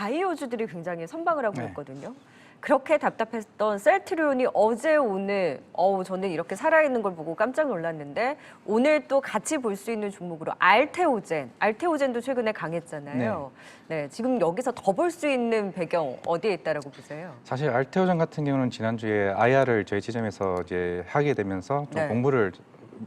바이오주들이 굉장히 선방을 하고 네. 있거든요. 그렇게 답답했던 셀트리온이 어제 오늘 어우 저는 이렇게 살아있는 걸 보고 깜짝 놀랐는데 오늘 또 같이 볼 수 있는 종목으로 알테오젠, 알테오젠도 최근에 강했잖아요. 네, 지금 여기서 더 볼 수 있는 배경 어디에 있다라고 보세요? 사실 알테오전 같은 경우는 지난주에 IR을 저희 지점에서 이제 하게 되면서 좀 네. 공부를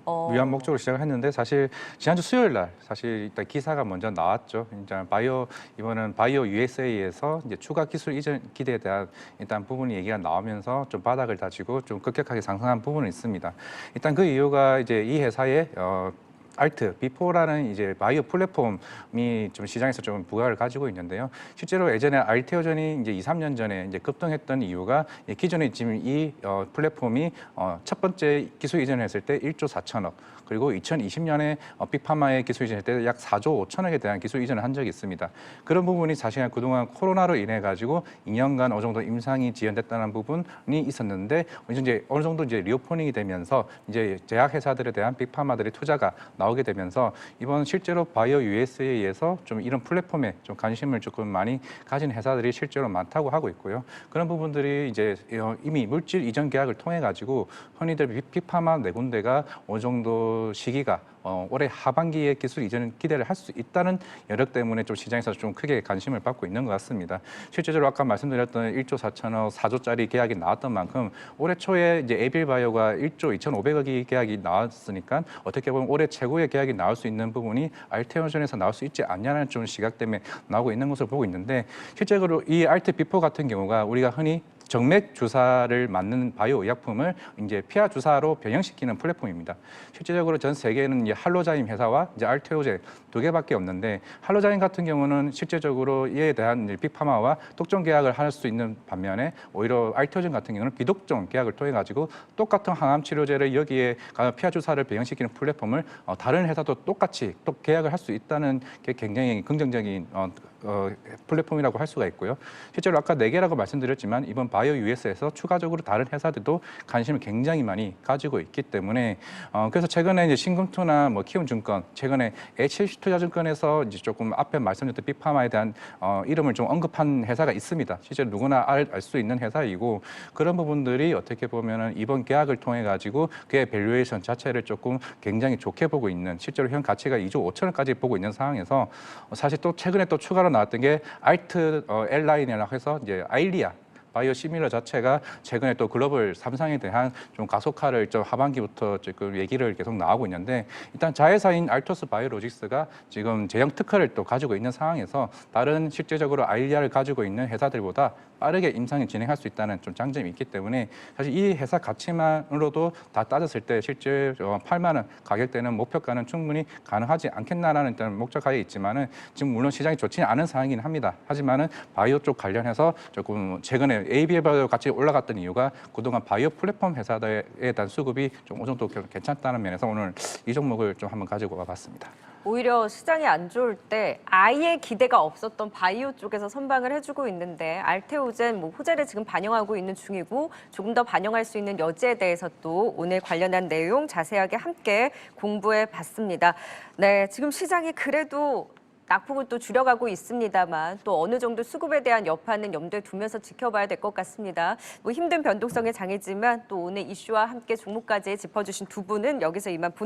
어. 위한 목적으로 시작을 했는데 사실 지난주 수요일 날 사실 일단 기사가 먼저 나왔죠. 이제 바이오 이번은 바이오 USA에서 이제 추가 기술 이전 기대에 대한 일단 부분이 얘기가 나오면서 좀 바닥을 다지고 좀 급격하게 상승한 부분은 있습니다. 일단 그 이유가 이제 이 회사의 어 알트, 비포라는 이제 바이오 플랫폼이 좀 시장에서 좀 부각을 가지고 있는데요. 실제로 예전에 알테오전이 이제 2, 3년 전에 이제 급등했던 이유가 이 기존에 지금 이 어, 플랫폼이 어, 첫 번째 기술 이전을 했을 때 1조 4천억, 그리고 2020년에 어, 빅파마의 기술 이전할 때 약 4조 5천억에 대한 기술 이전을 한 적이 있습니다. 그런 부분이 사실 그동안 코로나로 인해 가지고 2년간 어느 정도 임상이 지연됐다는 부분이 있었는데 이제 어느 정도 이제 리오퍼닝이 되면서 이제 제약 회사들에 대한 빅파마들의 투자가 나오게 되면서 이번 실제로 바이오 USA에서 좀 이런 플랫폼에 좀 관심을 조금 많이 가진 회사들이 실제로 많다고 하고 있고요. 그런 부분들이 이제 어, 이미 물질 이전 계약을 통해 가지고 흔히들 빅- 빅파마 네 군데가 어느 정도 시기가 어, 올해 하반기에 기술 이전 기대를 할 수 있다는 여력 때문에 좀 시장에서 좀 크게 관심을 받고 있는 것 같습니다. 실제로 아까 말씀드렸던 1조 4천억, 4조짜리 계약이 나왔던 만큼 올해 초에 이제 에빌바이오가 1조 2,500억이 계약이 나왔으니까 어떻게 보면 올해 최고 의 계약이 나올 수 있는 부분이 알테오전에서 나올 수 있지 않냐는 좀 시각 때문에 나오고 있는 것을 보고 있는데 실제로 이 알테 비포 같은 경우가 우리가 흔히 정맥 주사를 맞는 바이오 의약품을 이제 피하 주사로 변형시키는 플랫폼입니다. 실제적으로 전 세계에는 이제 할로자임 회사와 이제 알테오제 두 개밖에 없는데 할로자임 같은 경우는 실제적으로 이에 대한 빅파마와 독점 계약을 할 수 있는 반면에 오히려 알테오젠 같은 경우는 비독점 계약을 통해 가지고 똑같은 항암 치료제를 여기에 가- 피하 주사를 변형시키는 플랫폼을 어, 다른 회사도 똑같이 또 계약을 할 수 있다는 게 굉장히 긍정적인 어, 어, 플랫폼이라고 할 수가 있고요. 실제로 아까 네 개라고 말씀드렸지만 이번 바이오 US에서 추가적으로 다른 회사들도 관심을 굉장히 많이 가지고 있기 때문에 어, 그래서 최근에 이제 신금투나 뭐 키움증권 최근에 HC투자증권에서 이제 조금 앞에 말씀드렸던 빅파마에 대한 어, 이름을 좀 언급한 회사가 있습니다. 실제 누구나 알수 있는 회사이고 그런 부분들이 어떻게 보면은 이번 계약을 통해 가지고 그의 밸류에이션 자체를 조금 굉장히 좋게 보고 있는 실제로 현 가치가 2조 5천원까지 보고 있는 상황에서 어, 사실 또 최근에 또 추가로 나왔던 게 알트 어, 엘라인이라고 해서 이제 아일리아 바이오 시밀러 자체가 최근에 또 글로벌 삼상에 대한 좀 가속화를 좀 하반기부터 지금 얘기를 계속 나오고 있는데 일단 자회사인 알토스 바이오로직스가 지금 제형 특허를 또 가지고 있는 상황에서 다른 실제적으로 아일리아를 가지고 있는 회사들보다 빠르게 임상을 진행할 수 있다는 좀 장점이 있기 때문에 사실 이 회사 가치만으로도 다 따졌을 때 실제 8만 원 가격대는 목표가는 충분히 가능하지 않겠나라는 일단 목적하에 있지만은 지금 물론 시장이 좋지는 않은 상황이긴 합니다. 하지만은 바이오 쪽 관련해서 조금 최근에 ABL 같이 올라갔던 이유가 그동안 바이오 플랫폼 회사들에 대한 수급이 좀 어느 정도 괜찮다는 면에서 오늘 이 종목을 좀 한번 가지고 와봤습니다. 오히려 시장이 안 좋을 때 아예 기대가 없었던 바이오 쪽에서 선방을 해주고 있는데 알테오젠 뭐 호재를 지금 반영하고 있는 중이고 조금 더 반영할 수 있는 여지에 대해서 또 오늘 관련한 내용 자세하게 함께 공부해 봤습니다. 네, 지금 시장이 그래도 낙폭을 또 줄여가고 있습니다만 또 어느 정도 수급에 대한 여파는 염두에 두면서 지켜봐야 될 것 같습니다. 뭐 힘든 변동성의 장이지만 또 오늘 이슈와 함께 종목까지 짚어주신 두 분은 여기서 이만 보내.